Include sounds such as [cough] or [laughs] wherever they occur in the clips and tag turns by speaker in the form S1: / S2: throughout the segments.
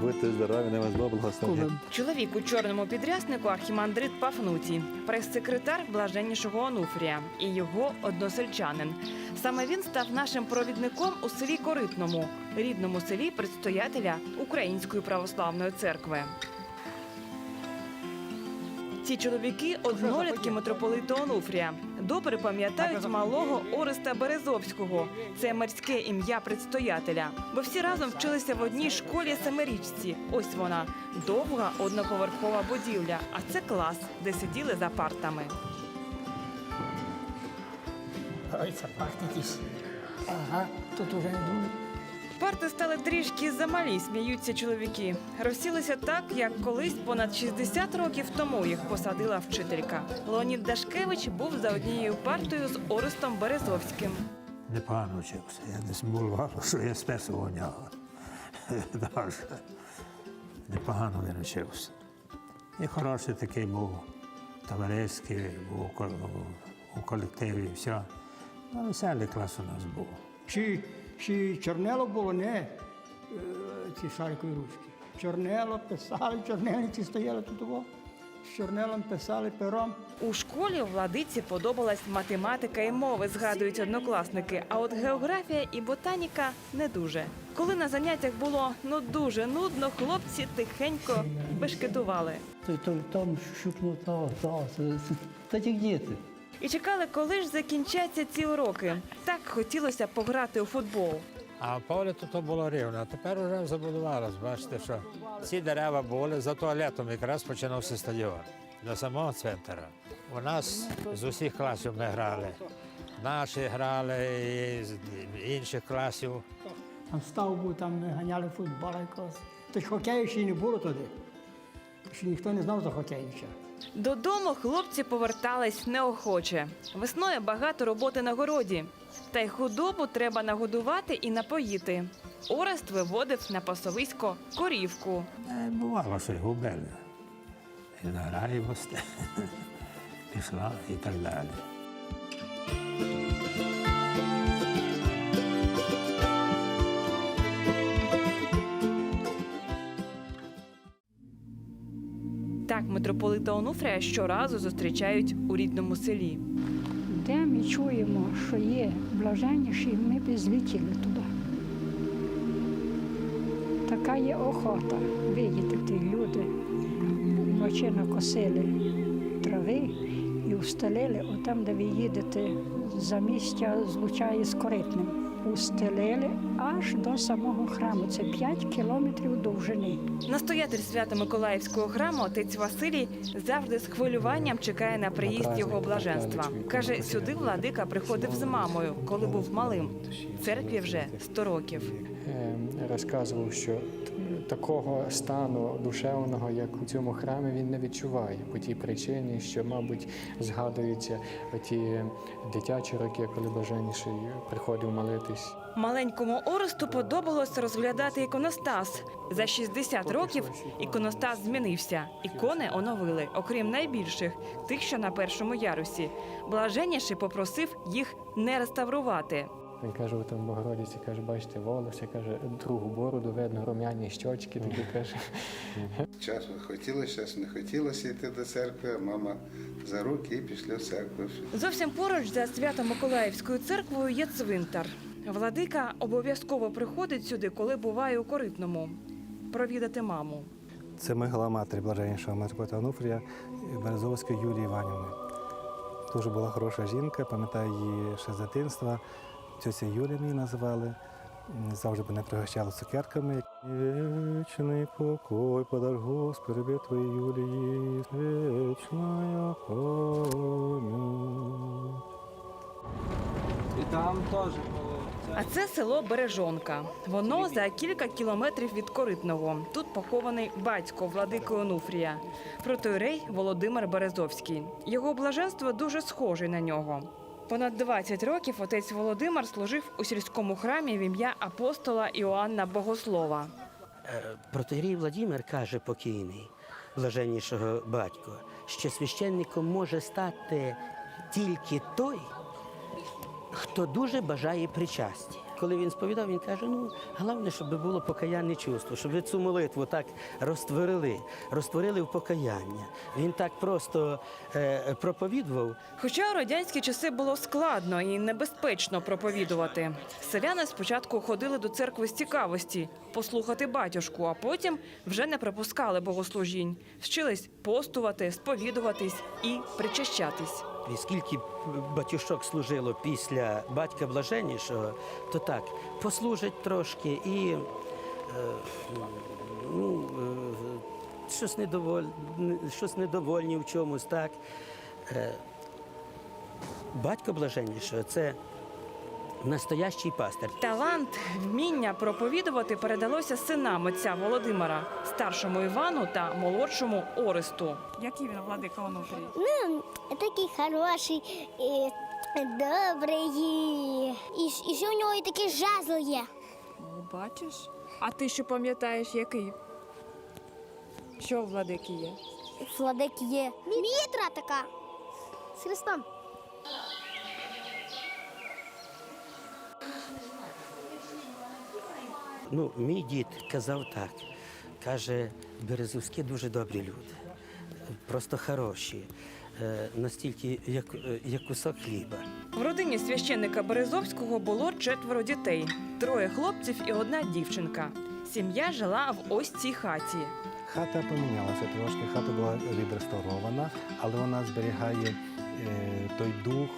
S1: будьте здорові, не вас Бог благословить.
S2: Чоловік у чорному підряснику архімандрит Пафнутій, прес-секретар блаженнішого Онуфрія і його односельчанин. Саме він став нашим провідником у селі Коритному, рідному селі предстоятеля Української православної церкви. Ці чоловіки однолітки митрополита Онуфрія. Добре пам'ятають малого Ореста Березовського. Це морське ім'я предстоятеля. Бо всі разом вчилися в одній школі семирічці. Ось вона довга одноповерхова будівля. А це клас, де сиділи за партами.
S3: Ой, це. Ага, тут уже не дуже.
S2: Парти стали трішки замалі, сміються чоловіки. Розсілися так, як колись понад 60 років тому їх посадила вчителька. Леонід Дашкевич був за однією партою з Орестом Березовським.
S4: Непогано вчився. Я десь було, що я гоняв. Даже. Непогано він вчився. І хороший такий був, товариський, був у колективі, все. Ну, веселий клас у нас був.
S3: Чи, чорнило було, не ці шарикові ручки. Чорнило писали, чорнильниці стояли тут. О, з чорнилом писали пером.
S2: У школі владиці подобалась математика і мови, згадують однокласники. А от географія і ботаніка не дуже. Коли на заняттях було ну дуже нудно, хлопці тихенько бешкетували.
S5: Там це, та ті діти.
S2: І чекали, коли ж закінчаться ці уроки. Так хотілося пограти у футбол.
S4: А поле тут то було рівно, а тепер вже забудувалось. Бачите, що ці дерева були, за туалетом якраз починався стадіон до самого центра. У нас з усіх класів ми грали. Наші грали і з інших класів.
S3: Там став був, там ми ганяли футбол якогось. Тож хокею ще й не було туди. Ще ніхто не знав за хокей ще.
S2: Додому хлопці повертались неохоче. Весною багато роботи на городі. Та й худобу треба нагодувати і напоїти. Орест виводив на пасовисько корівку.
S4: Е, Бувало, що й губили. І награємося, [laughs] пішла і так далі.
S2: Так митрополита Онуфрія щоразу зустрічають у рідному селі.
S6: Де ми чуємо, що є блаженніші, ми б злетіли туди. Така є охота видіти люди. Вночі накосили трави устелили, отам, де ви їдете за місця злучає з коритним. Устелили аж до самого храму. Це 5 кілометрів довжини.
S2: Настоятель Свято-Миколаївського храму отець Василій завжди з хвилюванням чекає на приїзд його блаженства. Каже, сюди владика приходив з мамою, коли був малим. Церкві вже 100 років.
S7: е, розказував, що такого стану душевного, як у цьому храмі, він не відчуває по тій причині, що, мабуть, згадуються ті дитячі роки, коли блаженніший приходив молитись.
S2: Маленькому Оресту подобалося розглядати іконостас. За 60 років іконостас змінився. Ікони оновили, окрім найбільших, тих, що на першому ярусі. Блаженніший попросив їх не реставрувати.
S7: Він каже, у там Богородиці, каже, бачите, волосся, каже, другу бороду, видно, рум'яні щочки, такі каже.
S8: Часу хотілося, часу не хотілося йти до церкви, а мама за руки і пішли в церкву.
S2: Зовсім поруч за Свято-Миколаївською церквою є цвинтар. Владика обов'язково приходить сюди, коли буває у Коритному, провідати маму.
S1: Це могила матері блаженнішого митрополита Онуфрія Березовської Юлії Іванівни. Дуже була хороша жінка, пам'ятаю її ще з дитинства. Тьося Юля мені називали. Завжди мене пригощали цукерками. Вічний покой подар Господи, Твої Юлії, вічна пам'ять.
S2: А це село Бережонка. Воно за кілька кілометрів від Коритного. Тут похований батько владики Онуфрія, протоірей Володимир Березовський. Його блаженство дуже схожий на нього. Понад 20 років отець Володимир служив у сільському храмі в ім'я апостола Іоанна Богослова.
S9: Протирій Владимир каже покійний, блаженнішого батько, що священником може стати тільки той, хто дуже бажає причастя. Коли він сповідав, він каже: ну, головне, щоб було покаянне чувство, щоб ви цю молитву так розтворили, розтворили в покаяння. Він так просто е, проповідував,
S2: Хоча у радянські часи було складно і небезпечно проповідувати. Селяни спочатку ходили до церкви з цікавості, послухати батюшку, а потім вже не припускали богослужінь. Вчились постувати, сповідуватись і причащатись.
S9: І скільки батюшок служило після батька блаженнішого, то так, послужать трошки і е, ну, е, щось, недоволь, щось недовольні в чомусь, так. Е, батько блаженнішого це настоящий пастир.
S2: Талант, вміння проповідувати передалося синам отця Володимира, старшому Івану та молодшому Оресту. Який він владика Онуфрій?
S10: Ну, такий хороший, і добрий. І, і ще у нього і такий жезл є.
S2: Бачиш? А ти що пам'ятаєш, який? Що у владики є?
S10: Владик є. Мітра така. З хрестом.
S9: Ну, мій дід казав так. Каже, березовські дуже добрі люди, просто хороші, е, настільки, як, е, як кусок хліба.
S2: В родині священника Березовського було четверо дітей: троє хлопців і одна дівчинка. Сім'я жила в ось цій хаті.
S1: Хата помінялася трошки, хата була відреставрована, але вона зберігає е, той дух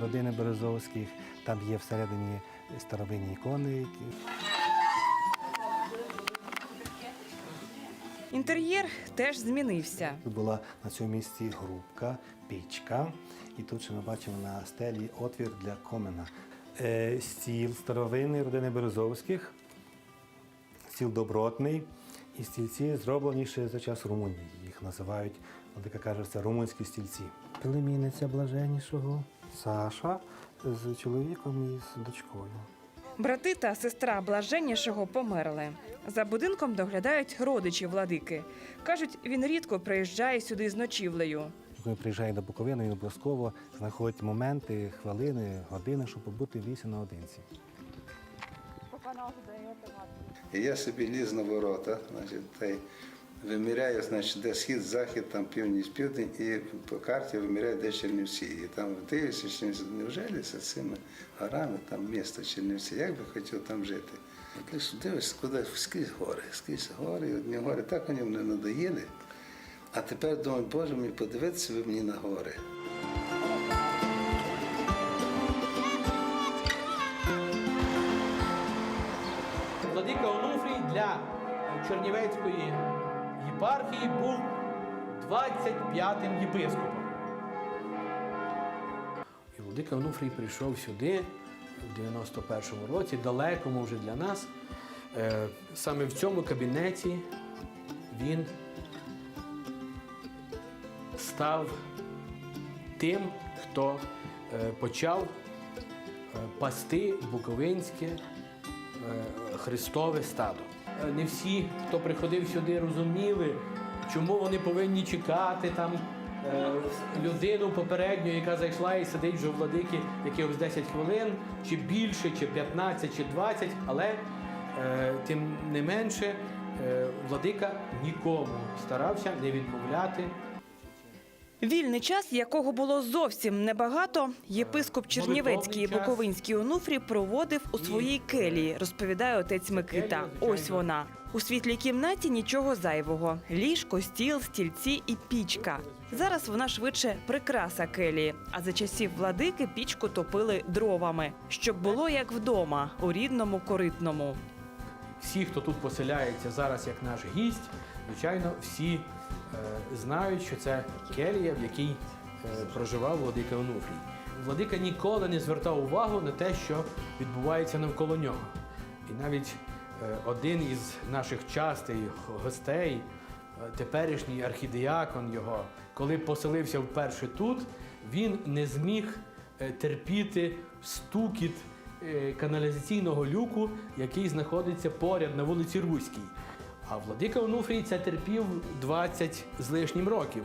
S1: родини Березовських. Там є всередині старовинні ікони.
S2: Інтер'єр теж змінився.
S1: Тут була на цьому місці грубка, пічка, і тут ще ми бачимо на стелі отвір для комина. Е, стіл старовинний родини Березовських, стіл добротний, і стільці зроблені ще за час Румунії. Їх називають, Владика каже, це румунські стільці. Племінниця блаженнішого Саша з чоловіком і з дочкою.
S2: Брати та сестра блаженнішого померли. За будинком доглядають родичі владики. Кажуть, він рідко приїжджає сюди з ночівлею.
S1: Коли приїжджає до Буковини, він обов'язково знаходить моменти, хвилини, години, щоб побути в лісі наодинці.
S8: Я собі ліз на ворота, значить, та й виміряю, значить, де схід, захід, там північ, південь, і по карті виміряю, де Чернівці. І там дивишся, Чернівці, невже з цими горами, там місто Чернівці, як би хотів там жити. Лише дивишся, куди скрізь гори, скрізь гори, одні гори, так вони мене надоїли. А тепер думаю, Боже мій, подивитися ви мені на гори.
S11: Владика Онуфрій для Чернівецької єпархії був 25-м єпископом. І Владика Онуфрій прийшов сюди в 91-му році, далекому вже для нас. Е, Саме в цьому кабінеті він став тим, хто е, почав е, пасти Буковинське Христове стадо. Е, Не всі, хто приходив сюди, розуміли, чому вони повинні чекати там е, людину попередню, яка зайшла і сидить вже у владики якихось 10 хвилин, чи більше, чи 15, чи 20, але е, тим не менше владика нікому старався не відмовляти
S2: Вільний час, якого було зовсім небагато, єпископ Чернівецький і. Буковинський Онуфрій проводив у своїй келії, розповідає отець Микита. Ось вона. У світлій кімнаті нічого зайвого: ліжко, стіл, стільці і пічка. Зараз вона швидше прикраса келії. А за часів владики пічку топили дровами, щоб було як вдома у рідному коритному.
S11: всі, хто тут поселяється зараз як наш гість, звичайно, всі е, знають, що це келія, в якій е, проживав владика Онуфрій. Владика ніколи не звертав увагу на те, що відбувається навколо нього. І навіть е, один із наших частих гостей, е, теперішній архідіакон його, коли поселився вперше тут, він не зміг е, терпіти стукіт е, каналізаційного люку, який знаходиться поряд на вулиці Руській. А владика Онуфрій це терпів 20 з лишнім років.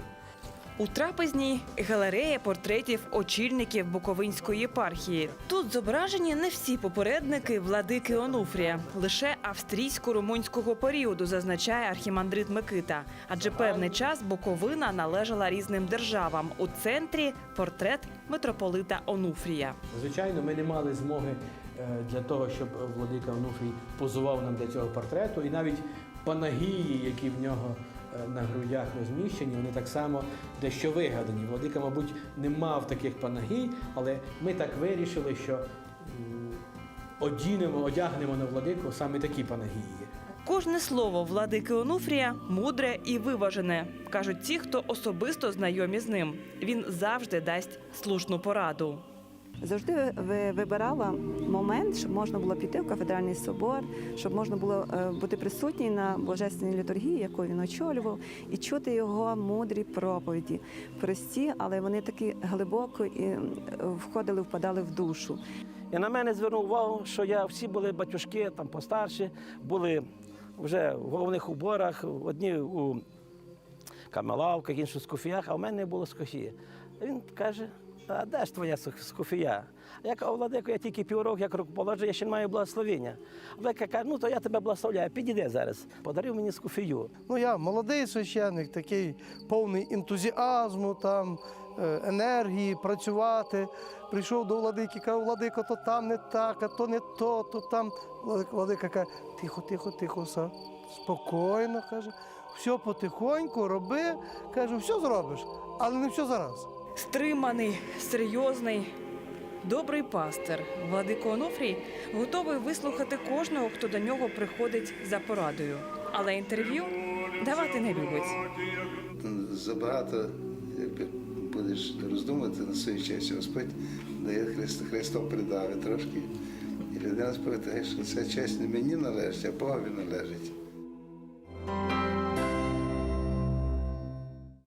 S2: У трапезній галерея портретів очільників Буковинської єпархії. Тут зображені не всі попередники владики Онуфрія, лише австрійсько-румунського періоду, зазначає архімандрит Микита. Адже певний час Буковина належала різним державам. У центрі портрет митрополита Онуфрія.
S11: Звичайно, ми не мали змоги е, для того, щоб владика Онуфрій позував нам для цього портрету. І навіть панагії, які в нього е, на грудях розміщені, вони так само дещо вигадані. Владика, мабуть, не мав таких панагій, але ми так вирішили, що одінемо, одягнемо на владику саме такі панагії.
S2: Кожне слово владики Онуфрія мудре і виважене, кажуть ті, хто особисто знайомі з ним. Він завжди дасть слушну пораду.
S12: Завжди вибирала момент, щоб можна було піти в кафедральний собор, щоб можна було е, бути присутній на божественній літургії, яку він очолював, і чути його мудрі проповіді. Прості, але вони такі глибоко і входили, впадали в душу.
S9: І на мене звернув увагу, що я всі були батюшки там постарші, були вже в головних уборах, одні у камелавках, інші в скуфіях, а в мене не було скуфії. Він каже: а де ж твоя скуфія? Я кажу, владико, я тільки півроку, як рукоположу, я ще не маю благословення. Владика каже, ну то я тебе благословляю, підійди зараз. Подарив мені скуфію.
S13: Ну, я молодий священник, такий повний ентузіазму, там, е, енергії, працювати. Прийшов до владики, каже, владико, то там не так, а то не то, то там. Владика, каже, тихо, тихо, тихо, все, спокійно, каже, все потихоньку, роби, каже, все зробиш, але не все зараз.
S2: Стриманий, серйозний, добрий пастир Владико Онуфрій готовий вислухати кожного, хто до нього приходить за порадою. Але інтерв'ю давати не любить.
S8: Забагато якби, будеш роздумувати на свою честь, Господь дає Христ, Христом придавить трошки. І людина спитає, що ця честь не мені належить, а Богові належить.